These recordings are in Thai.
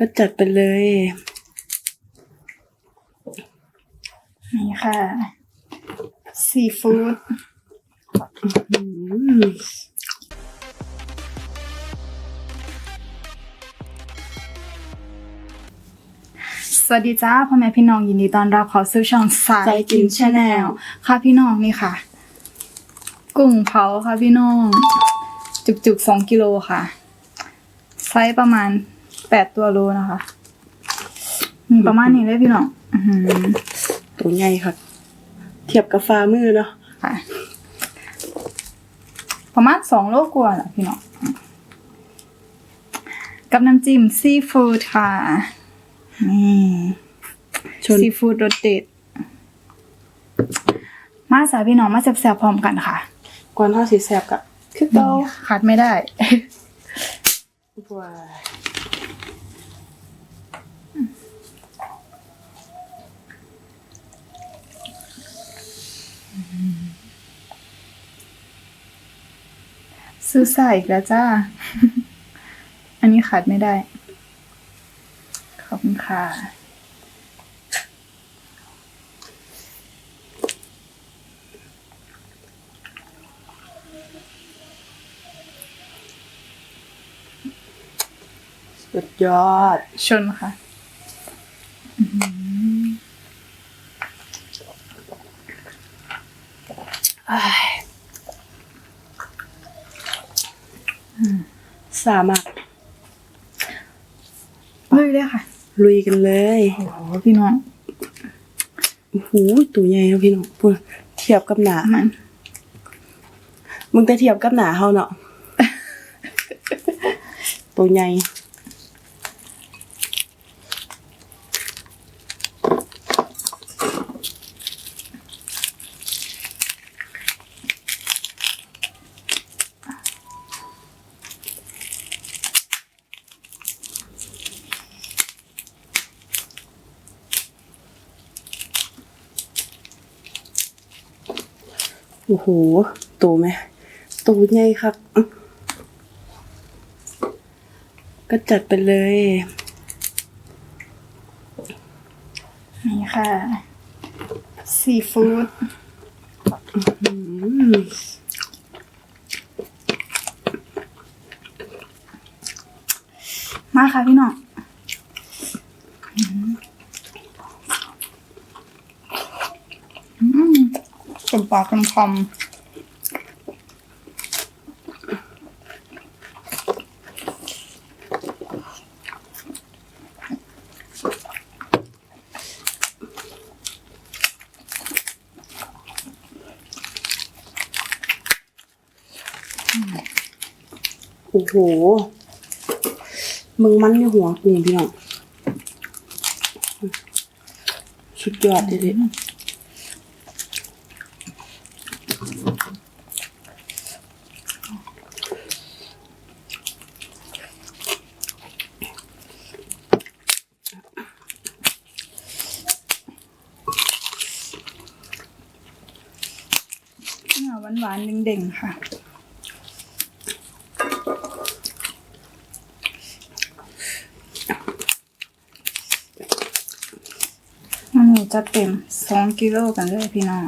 ก็จัดไปเลย นี่ค่ะ ซีฟู้ดสวัสดีจ้าพ่อแม่พี่น้องยินดีต้อนรับเข้าสู่ช่องสายกินชาแนลค่ะพี่น้องนี่ค่ะ กุ้งเผาค่ะพี่น้อง จุกๆสองกิโลค่ะ ไซส์ประมาณ แปดตัวโลนะคะมีประมาณนี้เลยพี่น้องอื้อหือตัวใหญ่ค่ะ เทียบกับฟ้ามือเนาะค่ะ ประมาณสองโลกว่าแหละพี่น้องกับน้ำจิ้มซีฟู้ดค่ะนี่ชนซีฟู้ดรสเด็ด มาสาพี่น้องมาแซ่บๆพร้อมกันค่ะก่อนเท่าสีแสบกับคือเกาขาดไม่ได้ ว้าย ซื้อใส่อีกแล้วจ้า อันนี้ขาดไม่ได้ ขอบคุณค่ะ สุดยอด ชนค่ะ สามารถลุยเลยค่ะลุยกันเลยโอ้โหพี่น้องโอ้โหตัวใหญ่เนาะพี่น้องพูดเทียบกับหนามันมึงแต่เทียบกับหนาเฮาเนาะตัวใหญ่ โอ้โหตัวไหมตัวใหญ่ครับก็จัดไปเลยนี่ค่ะซีฟู้ดมาค่ะพี่น้องอืมกลม ปากกลมคอมๆโอ้โห มึงมันอยู่หัวกุ้งพี่น้อง สุดยอดเลยดิ เนื้อหวานเด้งๆค่ะ มันนี้จะเต็มสองกิโลกันเลยพี่น้อง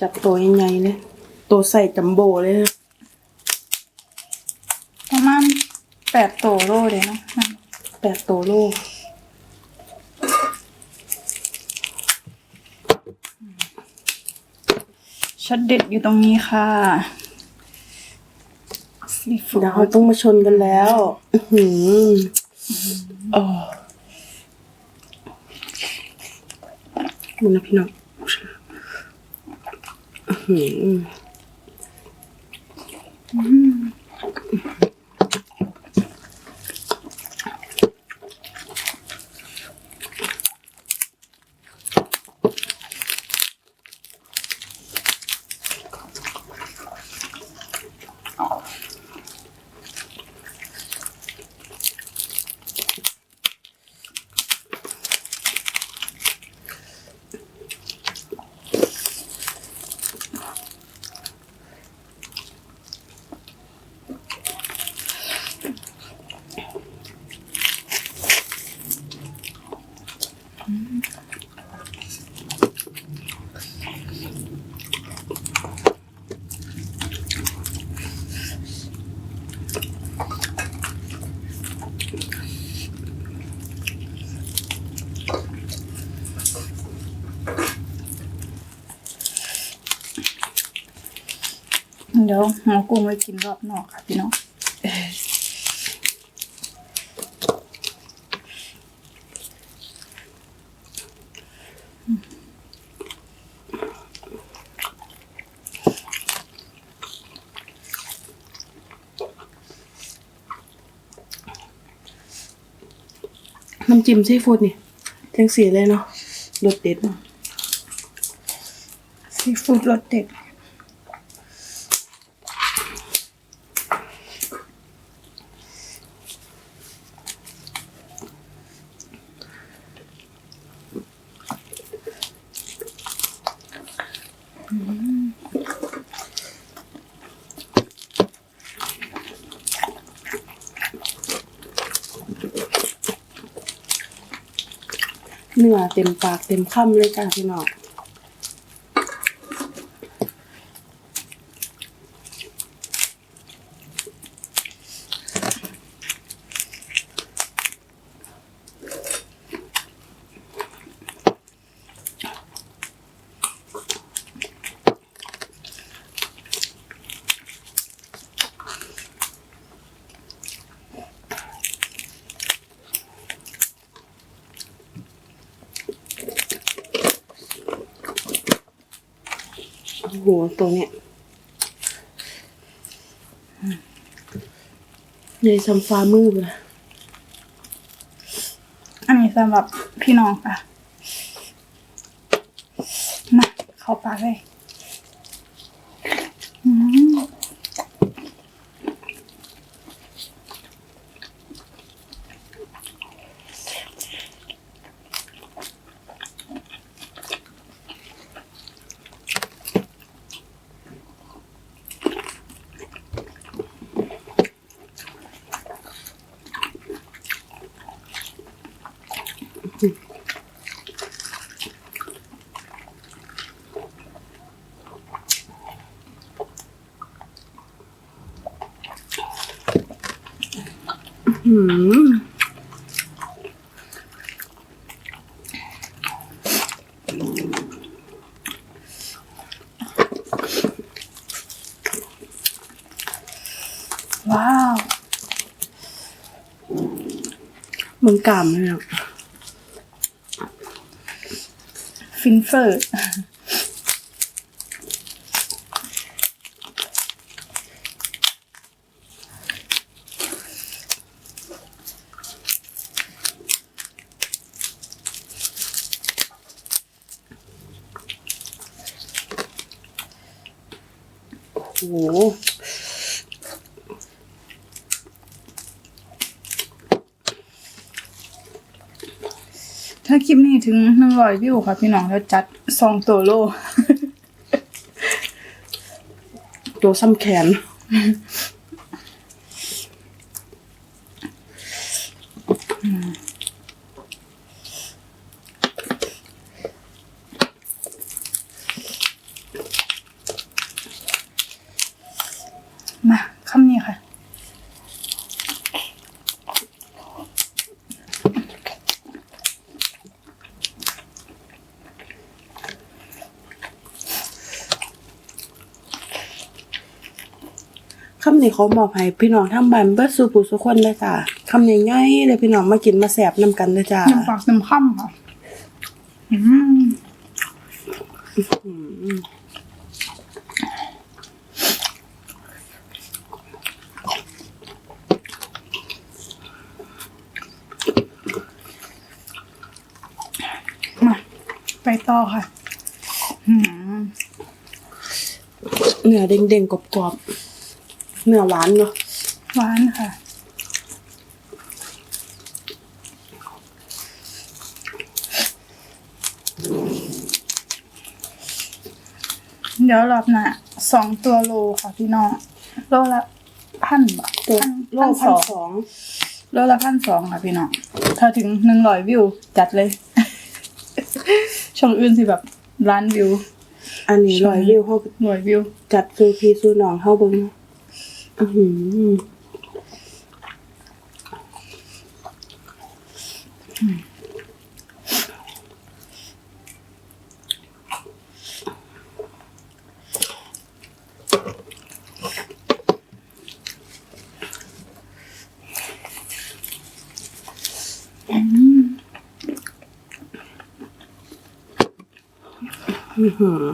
จับตัวใหญ่ๆเลยตัวใส่จัมโบเลยประมาณแปดโตโลเลยเนาะแปดตัวโล ช็อตเด็ดอยู่ตรงนี้ค่ะซีฟู้ดเดี๋ยวเขาต้องมาชนกันแล้วอื้อหือโอ้ดูนะพี่น้องอื้อ เดี๋ยวหมูกุ้งไว้กินรอบนอกค่ะพี่น้อง น้ำจิ้มซีฟู้ดนี่จังสีเลยเนาะรสเด็ดเนาะซีฟู้ดรสเด็ด เนื้อเต็มปากเต็มคำเลยจ้าพี่น้อง โอ้โหตัวเนี้ยในซัมฟ้ามือเลยอันนี้สำหรับพี่น้องค่ะ มา เข้าปากเลยอืม หืมว้าวมันกล้ามเลยเนาะฟินเฟอร์ โหถ้าคลิปนี้ถึงหนึ่งร้อยวิวค่ะพี่น้องแล้วจัดซองตัวโล ตัวซ้ำแขน มาคำนี้ค่ะ คำนี้เขาบอกให้พี่น้องทั้งบ้านเบิดสู่ผู้สุกคนเลยจ้าคำใหญ่ๆเลยพี่น้องมากินมาแสบนำกันเลยจ้าเต็มปากเต็มคำค่ะอืมมาไปต่อค่ะอืมเนื้อเด้งๆกรอบๆ เนื้อหวานเนาะหวานค่ะ เดี๋ยวรอบหน้าสองตัวโลค่ะพี่น้องโลละพันบาทตัวพันโลพันพัสนองสองโลละพันสองค่ะพี่น้องถ้าถึงหนึ่งร้อยวิวจัดเลย ช่องอื่นสิแบบล้านวิว อันนี้ร้อยวิวเฮาหน่วยวิว จัดสู่พี่สู่น้องเฮาเบิ่ง อื้อหือ อื้อหือ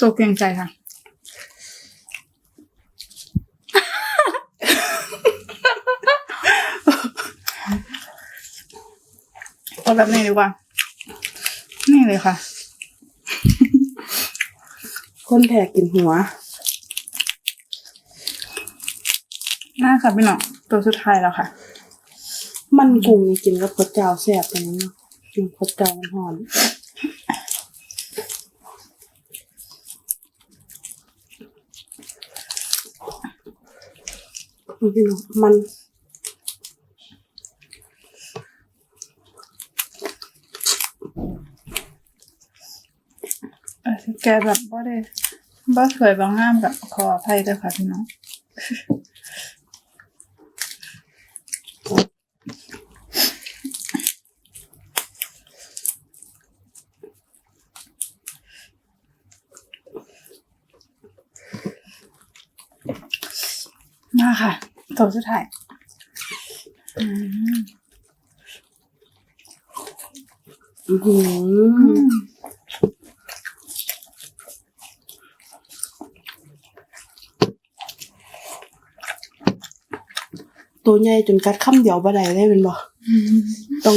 ตัวเกรงใจค่ะ เอาแบบนี้ดีกว่า นี่เลยค่ะ คนแพ้กินหัว น่าค่ะพี่น้องตัวสุดท้ายแล้วค่ะ มันกุ้งนี่กินกับข้าวเจ้าแซ่บจังเนาะกินข้าวเจ้ามันหอน พี่น้องมันเออแกแบบบ่ได้บ่สวยบ่งามแบบขออภัยด้วยค่ะพี่น้องมาค่ะ ตัวสุดท้ายอื้อหือตัวใหญ่จนกัดคำเดียวบ่ได้เลยเป็นบ่ต้อง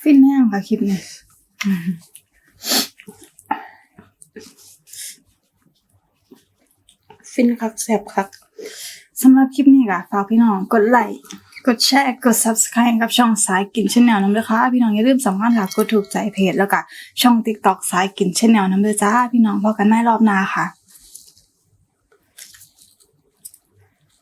ฟินแน่ค่ะคลิปนี้ฟินคักแซ่บคักสำหรับคลิปนี้ค่ะฝากพี่น้องกดไลค์กดแชร์กด subscribe กับช่องสายกินชาแนลน้ำด้วยค่ะพี่น้องอย่าลืมสำคัญค่ะกดถูกใจเพจแล้วก็ช่อง TikTok สายกินชาแนลน้ำด้วยจ้าพี่น้องพบกันใหม่รอบหน้าค่ะ